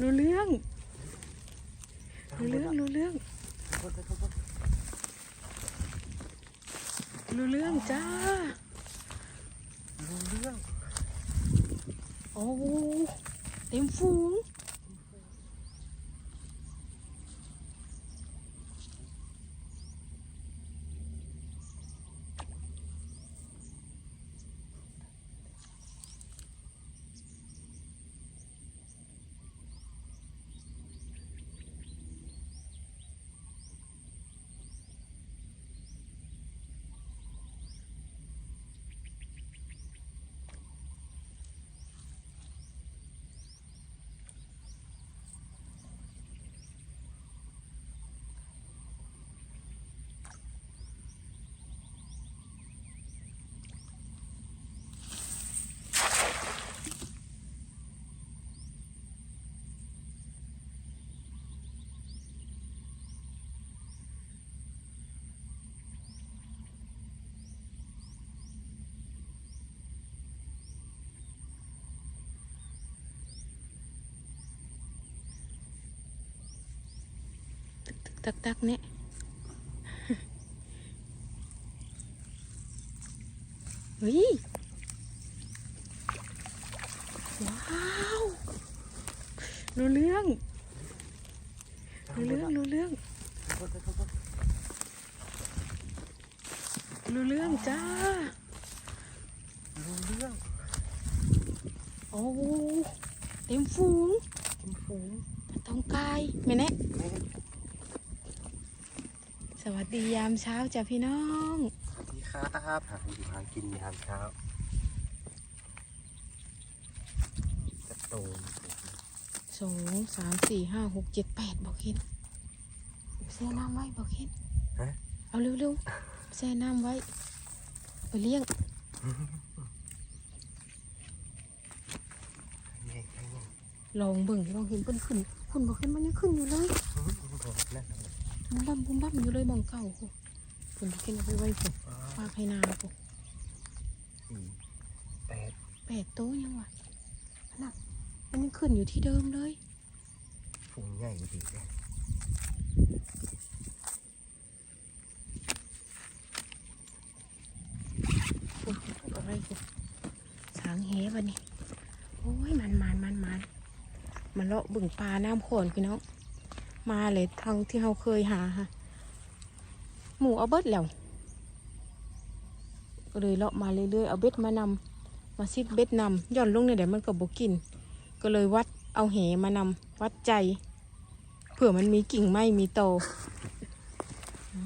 รู้เรื่อง รู้เรื่อง รู้เรื่อง รู้เรื่องจ้า รู้เรื่อง โอ้เต็มฟูง ตึกตึกตักตักเนี่ยเฮ้ย ว้าวรู้เรื่องรู้เรื่องรู้เรื่องรู้เรื่องจ้ารู้เรื่อง โอ้เต็มฟูงกินฝูงต้องกายไม่แน่แม่ สวัสดียามเช้าจ้ะพี่น้องสวัสดีครับหาอยู่หากินยามเช้าจะโตนสองสามสี่ห้าหกเจ็ดแปดบอกเห็นแช่น้ำไว้บอกเห็นฮะเอาเร็วๆแช่น้ำไว้ไปเลี้ยงแง่แง่แง่ลองเบิ่งลองเห็นเพิ่นขึ้นคุณบอกเห็นมันยังขึ้นอยู่เลยนั่น บุ้มบั่มบุ้มบั่มอยู่เลยมองเก่าคุณคุณบอกเห็นเอาไปไว้คุณฝากให้นาคุณสี่แปดแปดโต๊ะยังวะน่ะมันยังขึ้นอยู่ที่เดิมเลยฝูงใหญ่ดีเลยคุณเอาอะไรคุณสางแหบันนี้โอ้ยมันมันมันมันมันเลาะบึ่งปลาน้ำโขนพี่น้อง มาเลยทางที่เราเคยหาฮะหมูเอาเบิดแล้วก็เลยเลาะมาเรื่อยๆเอาเบ็ดมานำมาซิดเบ็ดนำย่อนลงในเดี๋ยวมันก็บกิน ก็เลยวัดเอาเหมานำวัดใจ เผื่อมันมีกิ่งไม้มีโตเอา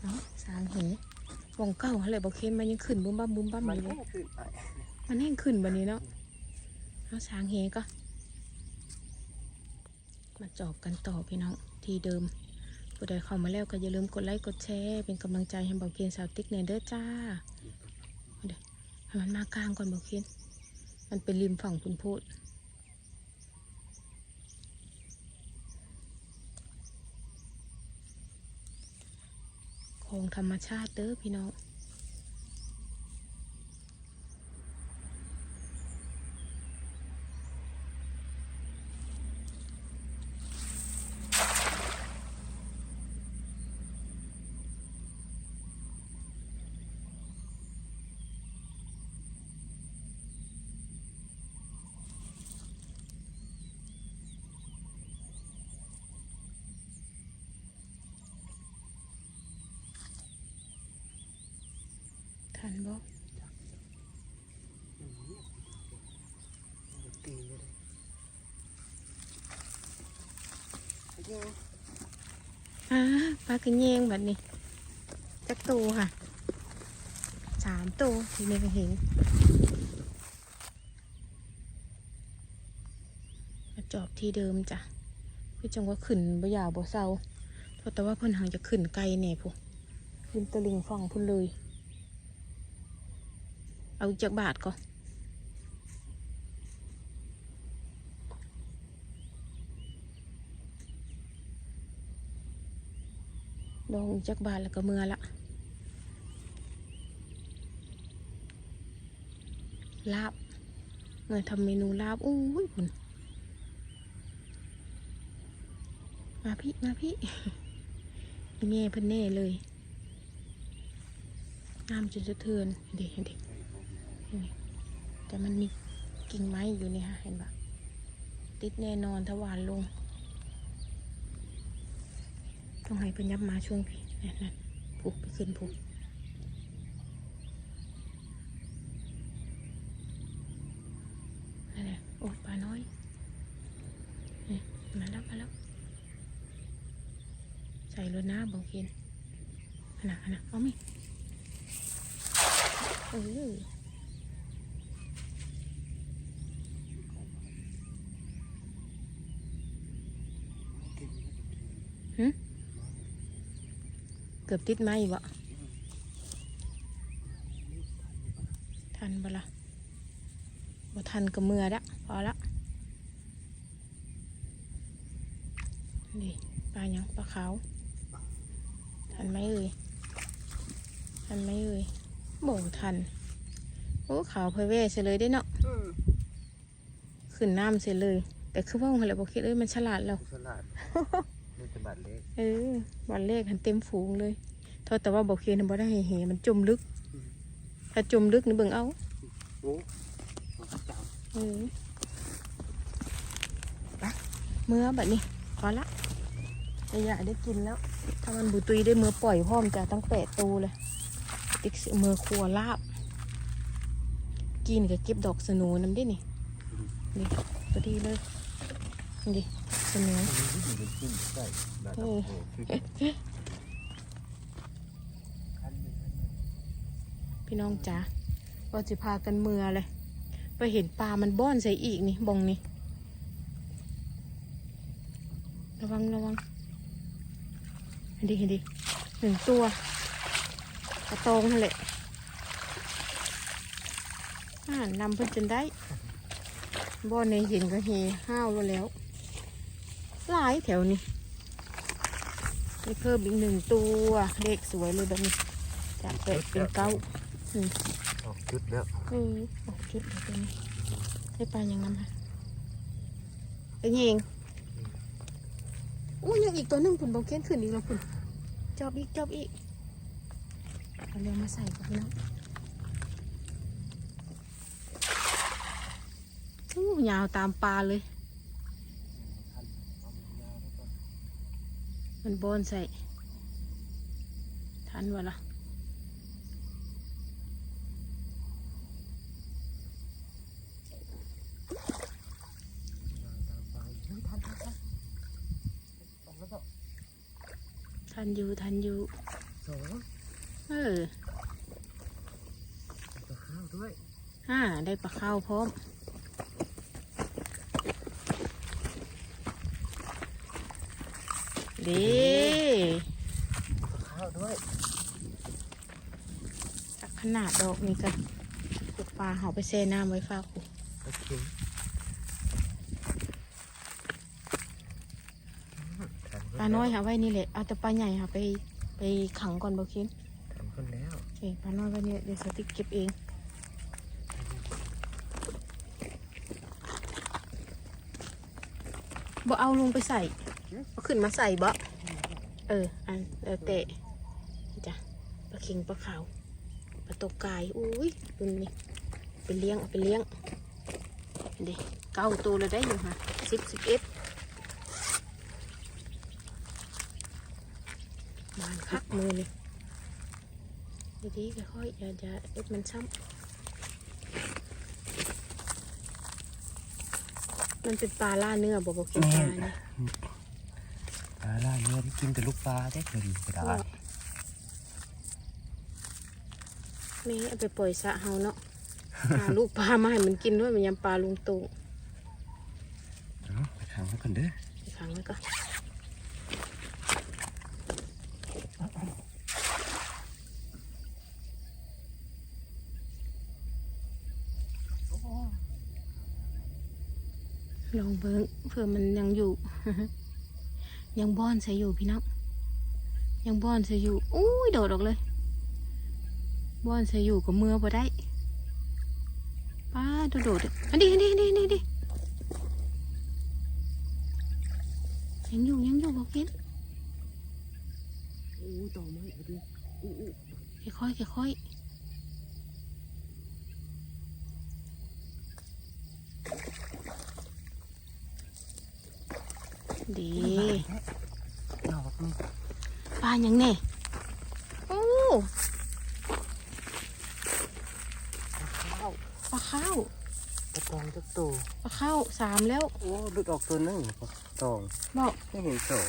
เอาสางเหวงเก้าอะไรบอกเคนมันยังขึ้นบุ้มบ้ามบุ้มบ้ามมันอยู่เลแห้ยงขึ้นไปมันแห้งขึ้นบันนี้เนาะเอาสางเหก็ มาจอบกันต่อพี่น้องที่เดิมผู้ใดเข้ามาแล้วก็อย่าลืมกดไลค์กดแชร์เป็นกำลังใจให้เบาเกียนสาวติ๊กเนเด้อจ้าเดี๋ยวให้มันมากลางก่อนเบาเกียนมันเป็นริมฝั่งคุณพูดของธรรมชาติเด้อพี่น้อง ทันบ่ตีเลยเลยอ่าปลากระเยงแบบนี้จักตัวค่ะสามตัวที่นี่ก็เห็นมาจอบที่เดิมจ้ะคือจังว่าขึ้นบ่ยาวบ่เศร้าเพราะแต่ว่าเพิ่นหางจะขึ้นไกลแน่พุริมตะลิงฝั่งพุ่นเลย เอาจากบาทก็ลองอีกจากบาทแล้วก็เมื่อละลาบเมื่อทำเมนูลาบอุ้ยคุณมาพี่ มาพี่อีเม่เพิ่นแน่เลยน้ำจนสะเทือนเด็กเด็ก แต่มันมีกิ่งไม้อยู่นี่ฮะเห็นปะติดแน่นอนถ้าหวานลง ต้องให้เพิ่นยับมาช่วงพี่นั่นนั่นผูกไปขึ้นผูกนั่นแหละโอ้ปลาน้อยนี่มาแล้วมาแล้วใส่รถน้าบอกกินอันน่ะอันน่ะเอาไหมเออหึ เกือบติดไหมวะทันปะละบ่ทันก็เมื่อละพอละนี่ปลาหยังปลาขาว ทันไหมเอ่ยทันไหมเอ่ยบ่ทัน โอ้ขาวเพยเว่เสียเลยได้เนาะอืมขึ้นน้ำเสียเลย แต่คือว่าอะไรบอกคิดเอ้ยมันฉลาดแล้วสลัดนี่จะ บาดเล็กเออวันเลขหันเต็มฝูงเลยโทษแต่ว่าบอกเคียนบ่ได้ให้เหมันจมลึก ถ้าจมลึกนี่เบิ่งเอาโอ้ข้าวเจ้าเออไปเมื่อแบบนี้พอละระยะได้กินแล้ว ถ้ามันบุตุยได้เมื่อปล่อยพร้อมจะตั้งแปดตูเลย ติ๊กสิเมื่อครัวลาบ กินกับเก็บดอกสโนูน้ำได้นี่นี่ตัวดีเลย นี่ สโนูอันนี้ที่อยู่ในขึ้นใส่บาดเอโอ้อโหคือคันหนึ่งคันหนึ่งพี่น้องจ๋าก็จะพากันเมือเลย ไปเห็นปลามันบ้อนใส่อีกนี่บองนี่ ระวังระวังเห็นดิเห็นดิหนึ่งตัว กระตองนั่นแหละอ่านำเพิ่นจนได้บ้อนในเห็นก็เฮห้าวแล้วแล้ว หลายแถวนี้นี่เพิ่มอีกหนึ่งตัวเลขสวยเลยแบบนี้จากแปดเป็นเก้าอืมออกจุดแล้วเออออกจุดแล้วตัวนี้ได้ปลายังน้ำฮะเป็นยิงอู้ยังอีกตัวหนึงคุณบอกเค้นขึ้นอีกแล้วคุณจอบอีกจอบอีกเอาเรือมาใส่กับพี่น้องอู้ยาวตามปลาเลย คันเอามันยาวแล้วก็ มันบอนใส่ทันวะล่ะวางตามไปเฮ้ยทันทันทันสองแล้วก็ทันอยู่ทันอยู่สองเออแล้วก็ข้าวด้วยห้าได้ปลาข้าวพร้อม ด้แล้วก็ข้าวด้วยจากขนาดดอกนี่กันปลูกปลาเขาไปแช่น้ำไว้ฝากกูโอเคทันปลาน้อยค่ะไว้นี่แหละเอาแต่ปลาใหญ่ค่ะไปไปขังก่อนบอกคินทันคนแล้วเอ้ยปลาน้อยไว้นี่แหละเดี๋ยวสติ๊กเก็บเองบ่เอาลงไปใส่ เอาขึ้นมาใส่บ่เออ อันแล้วแต่จ้ะปลาเค็งปลาขาวปลาตกกายอุ้ยดุนนี่ไปเลี้ยงเอาไปเลี้ยงเด็กเก้าตัวเลยได้อยู่ค่ะสิบสิบเอ็ดบานคักมือเลยดีๆค่อยๆอย่าอย่าเอ็ดมันซ้ำมันเป็นปลาล่าเนื้อบอกบอกกินปลาเนี่ย ปลาล่าเนื้อที่กินแต่ลูกปลาได้เคยดีก็ได้แม่เอาไปปล่อยสระเฮาเนาะหาลูกปลามาให้มันกินด้วยมันยำปลาลุงตูเอาไปขังไว้ก่อนเด้อไปขังไว้ก่อนลองเบิ้งเผื่อมันยังอยู่ ยังบ้อนใส่อยู่พี่น้องยังบ้อนใส่อยู่อุ้ยโดดออกเลยบ้อนใส่อยู่กับมือพอได้ป้าโดดโดดๆอันนี้อันนี้อันนี้อันนี้ยังอยู่ยังอยู่บอกกินโอ้ต่อไม้พอดีอู้อู้ค่อยๆค่อยๆดีดอกนี่ปลาอย่างแน่โอ้ข้าวปลาข้าวปลาตองจักตัวปลาข้าวสามแล้ว โอ้หลุดออกตัวหนึงปลาตองบอกไม่เห็นสอง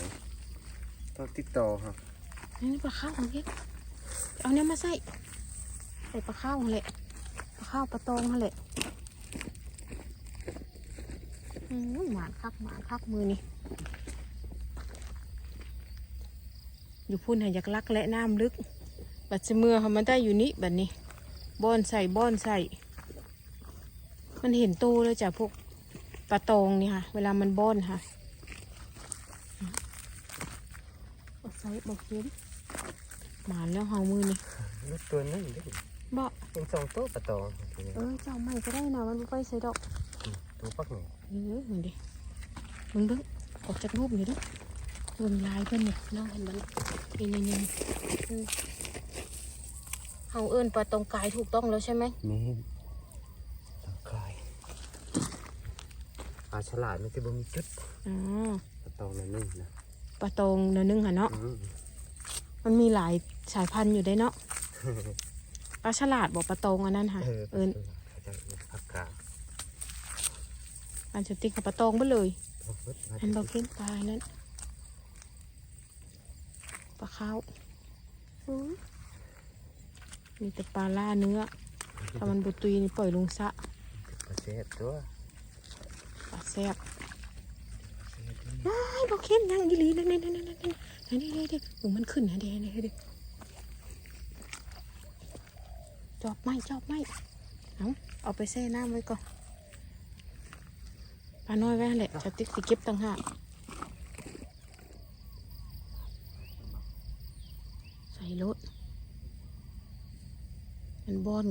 ตัวติดต่อครับนี่ปลาข้าวของเก๊กเอาเนี่ยมาใส่ใส่ปลาข้าวหั่นแหละปลาข้าวปลาตองหั่นแหละอืมหวานคักหวานคักมือนี่ อยู่พุ่นใหอยากลักและน้ำลึก บัดเสมือเขามันได้อยู่นี่บัดนี้บอนใส่บอนใส่ มันเห็นโตเลยจ้ะพวกปลาตองนี่ค่ะ เวลามันบอนค่ะเอาใส่บอกเห็นหมาแล้วเฮามือนี่หลุดตัวหนึงดิบอกเป็นสองตัวปลาตองเออเจ้าไม่ก็ได้นะมันบ่ไปใส่ดอกตัวปักหนึ่งเออเห็นดิมึงเบิ่งออกจากรูปนี่ดิเบิ่งลายเพิ่นนี่น้องเห็นมันนี่นี่นี่เอาเอิ้นปลาตองกายถูกต้องแล้วใช่ไหมนี่ตะไคร้ปลาฉลาดมันจะบ่มีจุดอ๋อปลาตองนั่นนึงนะปลาตองนื้อนึ่งค่ะเนาะมันมีหลายสายพันธุ์อยู่ได้เนาะปลาฉลาดบอกปลาตองอันนั้นค่ะเออเอินเขาจะพักกาดอันสติ๊กกับปลาตองไปเลยโอ้โหอันบอกเข็นปลานั้น ปลาข้าวอื้อมีแต่ปลาล่าเนื้อ ถ้ามันบุตุยนี่ปล่อยลงสระปลาเสียบตัวปลาแซ่บว้ายบอกเข็นยังอีหลีนั่นนั่นนั่นนั่นนั่นนั่นนั่นนี่นี่โอ้มันขึ้นนะเดี๋ยวนี่เดี๋ยวจอบไม้จอบไม้เอาเอาไปแช่น้ำไว้ก่อนปลาน้อยไว้หั่นแหละสติ๊กสิเก็บต่างหากใส่รถ มันบอน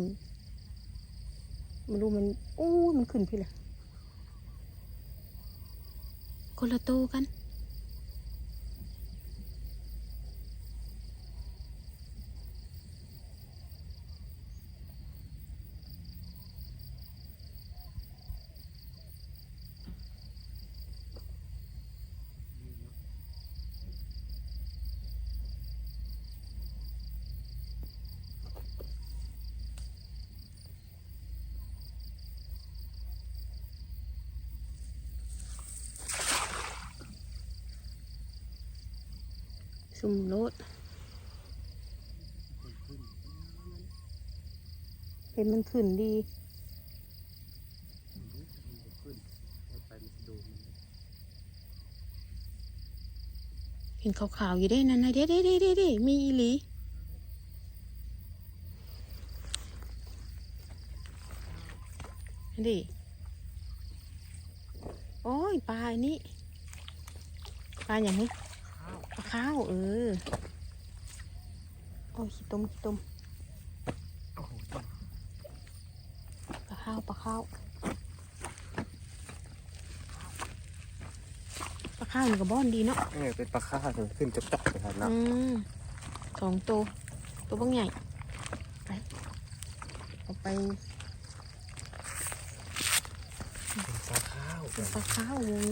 ไม่รู้มันอู้ยมันขึ้นพี่เลยคนละโตวกัน สุ่มรถเห็นมันขึ้นดีเห็นขาวๆอยู่ได้นั่นนะเด้เด้เด้เด้เด้มีอีหลีนั่นดิโอ้ยปลาอันนี้ ปลาอย่างนี้ ปลาข้าวเออ โอ้ยขี้ต้มขี้ต้มโอ้โหปลาข้าวปลาข้าวปลาข้าวอยู่กับบ้อนดีเนาะเออเป็นปลาข้าวถึงขึ้นจะจับเลยครับเนาะอืมสองตัว ตัวบางใหญ่ ไปเอาไปเป็นปลาข้าวเป็นปลาข้าวเลย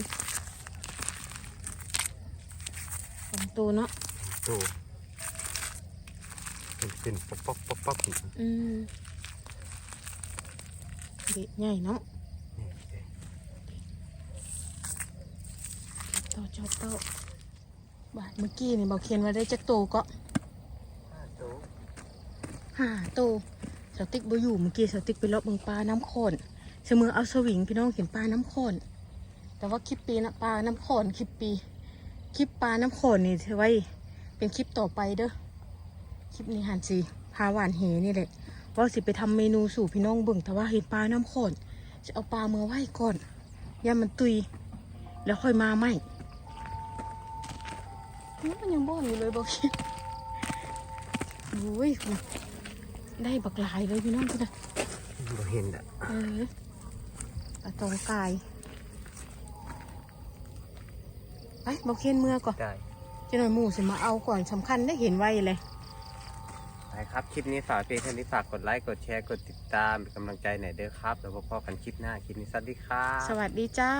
สอง ตัวเนาะตัวเป็นป็นป๊อกป๊อกป๊อกป๊อกอืมเด็กใหญ่เนาะต่อจอบเต้าบาทเมื่อกี้เนี่ยบอกเขียนว่าได้จักโตวก็ห้าตัวห้าโตวสติ๊กบอยู่เมื่อกี้สติ๊กไปเลาะเบิ่งปลาน้ำโขนเสมอเอาสวิงพี่น้องเห็นปลาน้ำโขนแต่ว่าคลิปปีนะปลาน้ำโขนคลิปปี คลิปปลาน้ำโขนนี่เธอไว้เป็นคลิปต่อไปเด้อ คลิปนี้หันสิพาหวานเหนี่แหละ ว่าสิไปทำเมนูสู่พี่น้องเบิ่งแต่ว่าเห็นปลาน้ำโขนจะเอาปลาเมื่อไว้ก่อนอย่ามันตุย แล้วค่อยมาใหม่นี่มันยังบ่อนอยู่เลยบอกคิดโอ้ยคุณได้บักหลายเลยพี่น้องคุณนะเราเห็นอะเออปลาตองกาย ไปบอกเคนเมื่อก่อนได้จะหน่อยหมู่สิมาเอาก่อนสำคัญได้เห็นไว้เลยไปครับ คลิปนี้ฝากเพียงเท่านี้ฝากกดไลค์กดแชร์กดติดตามเป็นกำลังใจหน่อยเด้อครับ แล้วพบกันคลิปหน้าคลิปนี้สวัสดีครับ สวัสดีจ้า